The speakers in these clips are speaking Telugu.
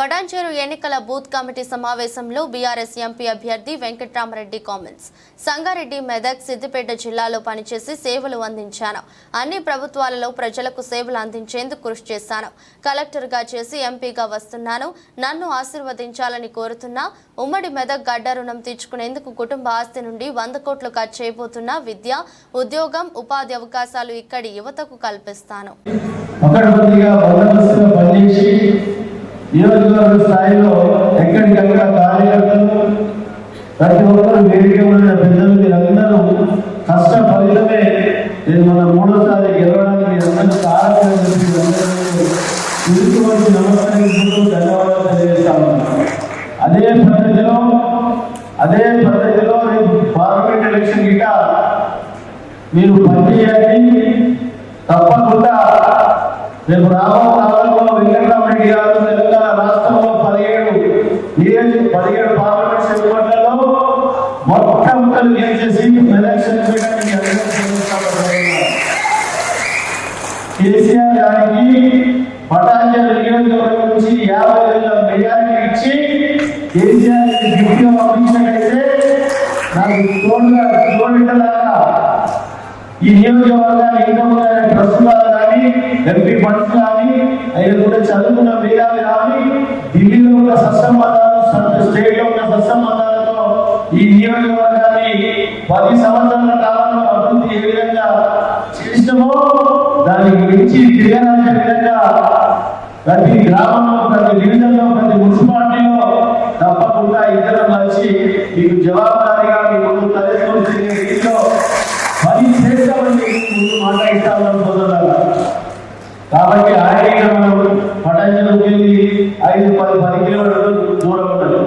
పటాన్చేరు ఎన్నికల బూత్ కమిటీ సమావేశంలో బీఆర్ఎస్ ఎంపీ అభ్యర్థి వెంకట్రామరెడ్డి కామెంట్స్. సంగారెడ్డి మెదక్ సిద్దిపేట జిల్లాలో పనిచేసి సేవలు అందించాను. అన్ని ప్రభుత్వాలలో ప్రజలకు సేవలు అందించేందుకు కృషి చేశాను. కలెక్టర్గా చేసి ఎంపీగా వస్తున్నాను. నన్ను ఆశీర్వదించాలని కోరుతున్నా. ఉమ్మడి మెదక్ గడ్డ రుణం తీర్చుకునేందుకు కుటుంబ ఆస్తి నుండి వంద కోట్లు ఖర్చు చేయబోతున్న విద్య ఉద్యోగం ఉపాధి అవకాశాలు ఇక్కడి యువతకు కల్పిస్తాను. నియోజకవర్గ స్థాయిలో ఎక్కడికక్కడ కార్యకర్తలు ప్రతి ఒక్కరు వేదిక ఉన్న పెద్దలు మీరందరూ కష్ట ఫలితమే నేను మన మూడోసారి గెలవడానికి అందరూ కారణం తిరుగుబడి నమస్కరించుకుంటూ ధన్యవాదాలు తెలియజేస్తా అదే పద్ధతిలో అదే పద్ధతిలో పార్లమెంట్ ఎలక్షన్ గిట్ట మీరు పనిచేయండి తప్పకుండా రేపు రాబో కాలంలో వెంకటరామరెడ్డి కేసీఆర్ గారికి పటాంజలి నియోజకవర్గం నుంచి యాభై వేల మెజారిటీ ఇచ్చి కేసీఆర్ గిఫ్ట్గా పంపించినట్టయితే నాకు తోడుగా తోడులాగా ఈ నియోజకవర్గాన్ని ఇంకా ట్రస్ట్ కానీ ఎంపీ ఫండ్స్ కానీ అవి కూడా చదువుకున్న మేధావి కానీ ఢిల్లీలో ఉన్న సత్సంబంధాలు స్టేట్లో ఉన్న సత్సంబంధాలతో ఈ నియోజకవర్గాన్ని పది సంవత్సరాల కాలంలో అభివృద్ధి ఏ విధంగా చేసినామో దానికి మించి తిరగరాని విధంగా. ప్రతి గ్రామంలో ప్రతి డివిజన్లో ప్రతి మున్సిపాలిటీలో తప్పకుండా ఇద్దరం కలిసి మీకు జవాబుదారీగా మీ ముందు తలెత్తుకుని రీతిలో పని చేస్తామని ముందు మాట్లాడిస్తామని సోదరులారా కాబట్టి ఆయన మనం పటాంజలం వెళ్ళి ఐదు పది పది కిలోమీటర్లు దూరం ఉన్నాడు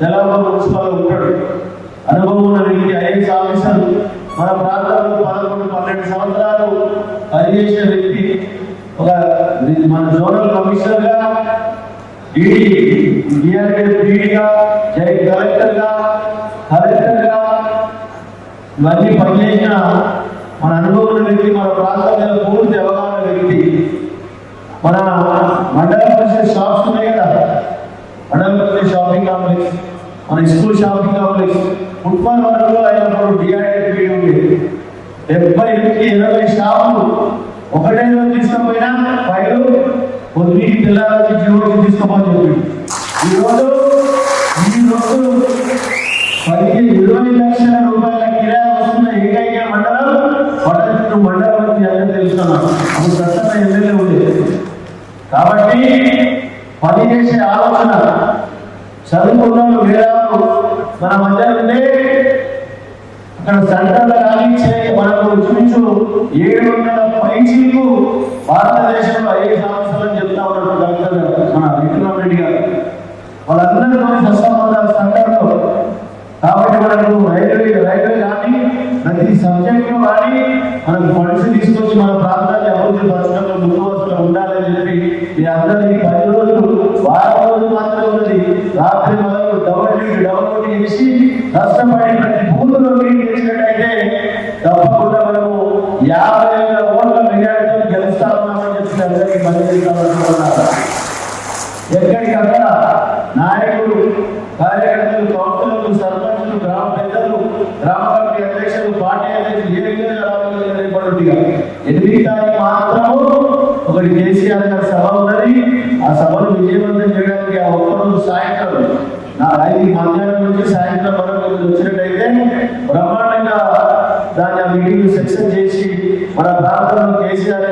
తెలంగాణ మున్సిపల్ ఉంటాడు. అనుభవం ఉన్న వ్యక్తి ఐఏఎస్ ఆఫీసర్ మన ప్రాంతంలో పదకొండు పన్నెండు సంవత్సరాలు పనిచేసిన వ్యక్తి ఒక మన జోనల్ కమిషనర్గా ఈడీ జై కలెక్టర్గా కలెక్టర్గా ఇవన్నీ పనిచేసిన మన అనుభవం వ్యక్తి మన ప్రాంతంలో పూర్తి అవగాహన వ్యక్తి. మన మండల పరిషత్ షాప్స్ ఉన్నాయి కదా. మండల పరిషత్ షాపింగ్ కాంప్లెక్స్ మన స్కూల్ షాపింగ్ కాంప్లెక్స్. ఫుట్బాల్ వరకు అయినప్పుడు డిఆర్ఏ ఉండేది. డెబ్బై నుంచి ఇరవై స్టాఫ్లు ఒకటే రోజు తీసుకుపోయినా ఫైవ్ కొద్ది పిల్లలకి జీవోకి తీసుకోమని చెప్పి. ఈరోజు ఈ రోజు పది ఇరవై లక్షల రూపాయల కిరాయి వస్తున్న ఏకైక మండలం పట్టణ మండలం అని అందరూ తెలుసుకున్నాను అప్పుడు ప్రస్తుత ఎమ్మెల్యే ఉండేది కాబట్టి పని చేసే ఆలోచన చదువుకున్న వేదాలు మన మధ్య ఉండే అక్కడ సెంటర్లో రాణించే మనకు ఇంచుమించు ఏడు వందల పైచీకు భారతదేశంలో ఐదు సంవత్సరాలు చెప్తా ఉన్నాడు డాక్టర్ మన విక్రమరెడ్డి గారు. వాళ్ళందరూ సత్సంబంధాలు సెంటర్లో కాబట్టి మనకు రైల్వే రైల్వే కానీ ప్రతి సబ్జెక్ట్ కానీ మనకు ఫండ్స్ తీసుకొచ్చి మన ప్రాంతాన్ని అభివృద్ధి పరచడంలో ముందు ఉండాలని చెప్పి మీ అందరికీ పది రోజులు వారం రోజులు మాత్రమే ఉన్నది. రాత్రి మొదలు డౌన్లోడ్ డౌన్లోడ్ చేసి కష్టపడి ప్రతి ఉన్నామని చెప్పి అందరికీ మంది ఎక్కడికక్కడ నాయకులు కార్యకర్తలు కౌన్సిలర్లు సర్పంచులు గ్రామ పెద్దలు గ్రామ కమిటీ అధ్యక్షులు పార్టీ అధ్యక్షులు ఏ విధంగా రావాలో ఎనిమిది తారీఖు మాత్రము ఒకటి కేసీఆర్ గారి సభ ఉన్నది. ఆ సభను విజయవంతం చేయడానికి ఆ ఒక్కరోజు సాయంత్రం నా ఐదు మధ్యాహ్నం నుంచి సాయంత్రం వరకు వచ్చినట్టయితే బ్రహ్మాండంగా దాన్ని ఆ మీటింగ్ సెక్షన్ చేసి మన ప్రాంతంలో కేసీఆర్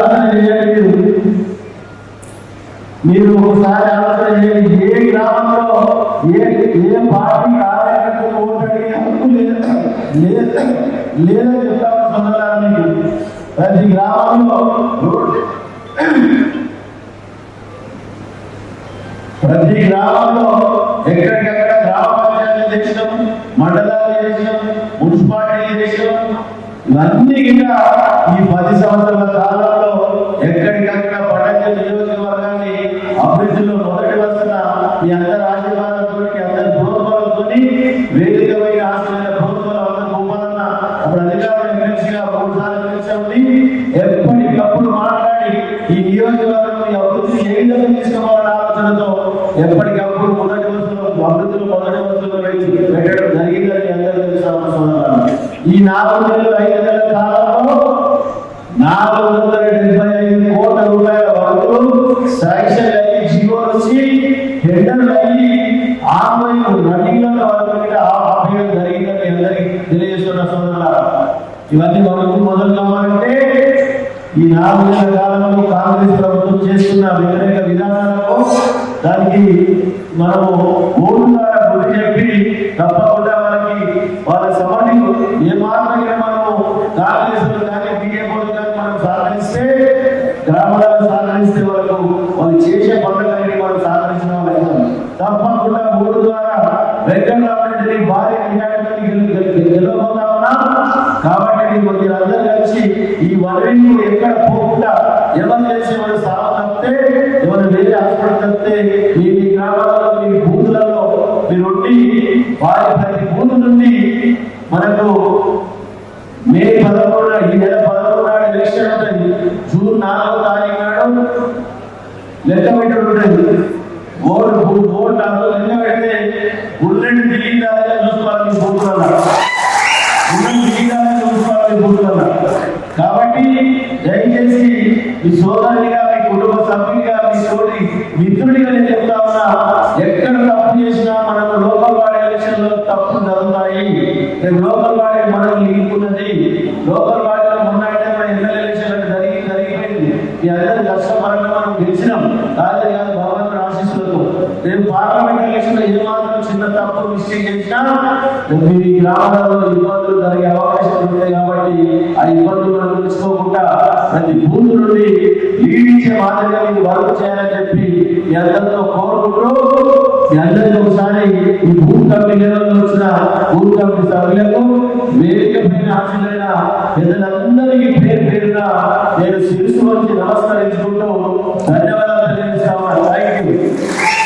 ఆలోచన చేయండి మీరు ఒకసారి ఆలోచన చేయండి. ఏ గ్రామంలో ఏ ఏ పార్టీ కార్యకర్తలు ఓటు హక్కు లేదు. లేదని చెప్తాను సొంతలారా మీకు. ప్రతి గ్రామంలో ప్రతి గ్రామంలో ఎక్కడికెక్కడ గ్రామ పంచాయతీ చేసినాం మండలాలు చేసినాం మున్సిపాలిటీలు చేసినాం. ఇవన్నీ ఇంకా ఈ పది సంవత్సరాల కాలంలో ఎక్కడికక్కడ పట్టణ నియోజకవర్గాన్ని అభివృద్ధిలో మొదటి వస్తున్న మీ అందరి ఆశీర్వాదంతో మీ అందరి ప్రోత్సాహంతో వేదికమైన ఆశీర్వాద ప్రోత్సాహం అందరూ గొప్పదన్న అప్పుడు అధికారులు ఎమ్మెల్సీగా మూడు సార్లు కలిసి ఎప్పటికప్పుడు మాట్లాడి ఈ నియోజకవర్గం అభివృద్ధి ఏ విధంగా తీసుకోవాలన్న ఆలోచనతో ఎప్పటికప్పుడు మొదటి వస్తువులు అభివృద్ధిలో మొదటి వస్తువులు పెట్టడం జరిగిందని అందరూ తెలుసు ఈ నాలుగు నెలలు ఈ నాలుగు కాలంలో కాంగ్రెస్ ప్రభుత్వం చేస్తున్న వ్యతిరేక విధానాలకు దానికి మనము ఓటుగా కాబట్టి మీరందరూ కలిసి ఈ వనరులు ఎక్కడ పోకుండా ఎవరు చేసే వాళ్ళు సాగు తప్పితే ఎవరు వేరే హాస్పిటల్ తప్పితే మీ మీ గ్రామాలలో మీ బూతులలో మీరు ఉండి వారి ప్రతి బూత్ నుండి మనకు మే పదమూడు ఈ నెల పదమూడు నాడు ఎలక్షన్ ఉంటుంది. జూన్ నాలుగో తారీఖు నాడు లెక్క పెట్టడం ఉంటుంది. ఓటు ఓటు ఓటు ఆ లెక్క పెడితే బుల్లెట్ దిగిందాలని చూసుకోవాలి బూతులలో బుల్లెట్ దిగిందాలని చూసుకోవాలి కాబట్టి దయచేసి మీ సోదరునిగా మీ కుటుంబ సభ్యునిగా మీ తోటి మిత్రుడిగా నేను చెప్తా ఉన్నా ఎక్కడ తప్పు చేసినా మనకు లోకల్ వాడే ఎలక్షన్లో తప్పు జరుగుతాయి. రేపు లోకల్ వాడే మనం నిలుపుకున్నది లోకల్ వాడేలో మొన్న అంటే ఎలక్షన్ జరిగి జరిగిపోయింది. మీ అందరి కష్టపరంగా మనం గెలిచినాం. కాదు కాదు భగవంతుడు ఆశీస్సులతో రేపు పార్లమెంట్ ఎలక్షన్లో చిన్న తప్పు మిస్టేక్ చేసినా మీ గ్రామాలలో ఇబ్బందులు జరిగే అవకాశం ఉంటాయి కాబట్టి ఆ ఇబ్బందులను తెలుసుకోకుండా ప్రతి భూమి నుండి లీడ్ మాదిరిగా మీకు వర్క్ చేయాలని చెప్పి మీ అందరితో కోరుకుంటూ మీ అందరికీ ఒకసారి ఈ భూమి కమిటీ వచ్చిన భూమి కమిటీ సభ్యులకు వేదిక పైన హాజరైన పెద్దలందరికీ పేరు పేరున నేను శిరసు వచ్చి నమస్కరించుకుంటూ